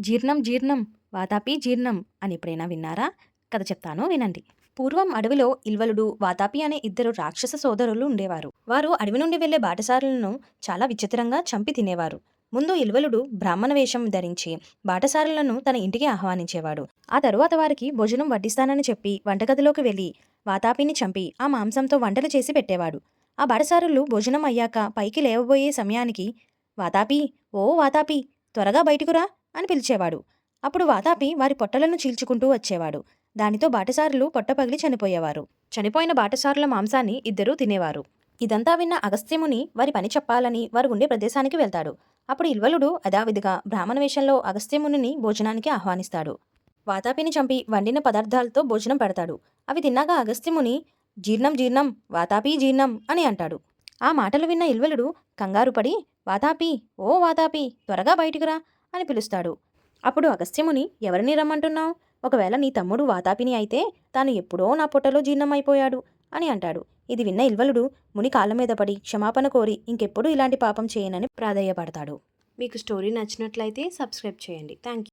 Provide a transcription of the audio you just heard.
జీర్ణం జీర్ణం వాతాపి జీర్ణం అని ఎప్పుడైనా విన్నారా? కథ చెప్తాను వినండి. పూర్వం అడవిలో ఇల్వలుడు వాతాపి అనే ఇద్దరు రాక్షస సోదరులు ఉండేవారు. వారు అడవి నుండి వెళ్ళే బాటసారులను చాలా విచిత్రంగా చంపి తినేవారు. ముందు ఇల్వలుడు బ్రాహ్మణ వేషం ధరించి బాటసారులను తన ఇంటికి ఆహ్వానించేవాడు. ఆ తరువాత వారికి భోజనం వడ్డిస్తానని చెప్పి వంటగదిలోకి వెళ్ళి వాతాపిని చంపి ఆ మాంసంతో వంటలు చేసి పెట్టేవాడు. ఆ బాటసారులు భోజనం అయ్యాక పైకి లేవబోయే సమయానికి వాతాపి ఓ వాతాపి త్వరగా బయటకురా అని పిలిచేవాడు. అప్పుడు వాతాపి వారి పొట్టలను చీల్చుకుంటూ వచ్చేవాడు. దానితో బాటసారులు పొట్ట పగిలి చనిపోయేవారు. చనిపోయిన బాటసారుల మాంసాన్ని ఇద్దరూ తినేవారు. ఇదంతా విన్న అగస్త్యముని వారి పని చెప్పాలని వారు ఉండే ప్రదేశానికి వెళ్తాడు. అప్పుడు ఇల్వలుడు అదావిధిగా బ్రాహ్మణ వేషంలో అగస్త్యముని భోజనానికి ఆహ్వానిస్తాడు. వాతాపిని చంపి వండిన పదార్థాలతో భోజనం పెడతాడు. అవి తిన్నాక అగస్త్యముని జీర్ణం జీర్ణం వాతాపి జీర్ణం అని అంటాడు. ఆ మాటలు విన్న ఇల్వలుడు కంగారు పడి వాతాపి ఓ వాతాపి త్వరగా బయటికి రా. అని పిలుస్తాడు. అప్పుడు అగస్త్యముని ఎవరిని రమ్మంటున్నావు? ఒకవేళ నీ తమ్ముడు వాతాపిని అయితే తాను ఎప్పుడో నా పొట్టలో జీర్ణమైపోయాడు అని అంటాడు. ఇది విన్న ఇల్వలుడు ముని కాళ్ళ మీద పడి క్షమాపణ కోరి ఇంకెప్పుడు ఇలాంటి పాపం చేయనని ప్రాధేయపడతాడు. మీకు స్టోరీ నచ్చినట్లయితే సబ్స్క్రైబ్ చేయండి. Thank you